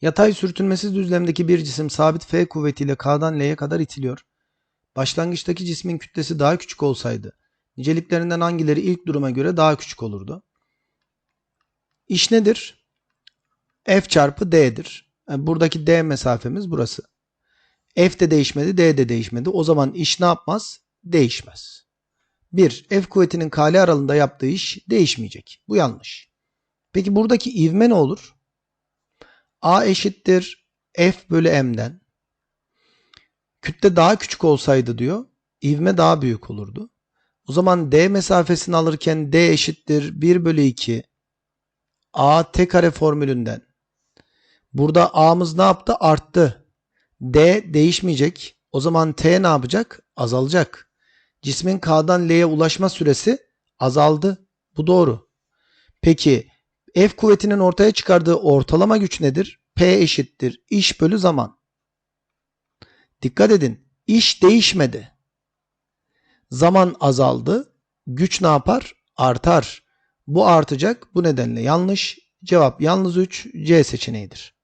Yatay sürtünmesiz düzlemdeki bir cisim sabit F kuvvetiyle K'dan L'ye kadar itiliyor. Başlangıçtaki cismin kütlesi daha küçük olsaydı, niceliklerinden hangileri ilk duruma göre daha küçük olurdu? İş nedir? F çarpı D'dir. Yani buradaki D mesafemiz burası. F de değişmedi, D de değişmedi. O zaman iş ne yapmaz? Değişmez. 1. F kuvvetinin KL aralığında yaptığı iş değişmeyecek. Bu yanlış. Peki buradaki ivme ne olur? A eşittir F bölü M'den. Kütle daha küçük olsaydı diyor, ivme daha büyük olurdu. O zaman D mesafesini alırken D eşittir 1 bölü 2 A t kare formülünden. Burada A'mız ne yaptı? Arttı. D değişmeyecek. O zaman T ne yapacak? Azalacak. Cismin K'dan L'ye ulaşma süresi azaldı. Bu doğru. Peki F kuvvetinin ortaya çıkardığı ortalama güç nedir? P eşittir iş bölü zaman. Dikkat edin. İş değişmedi. Zaman azaldı. Güç ne yapar? Artar. Bu artacak. Bu nedenle yanlış. Cevap yalnız 3 C seçeneğidir.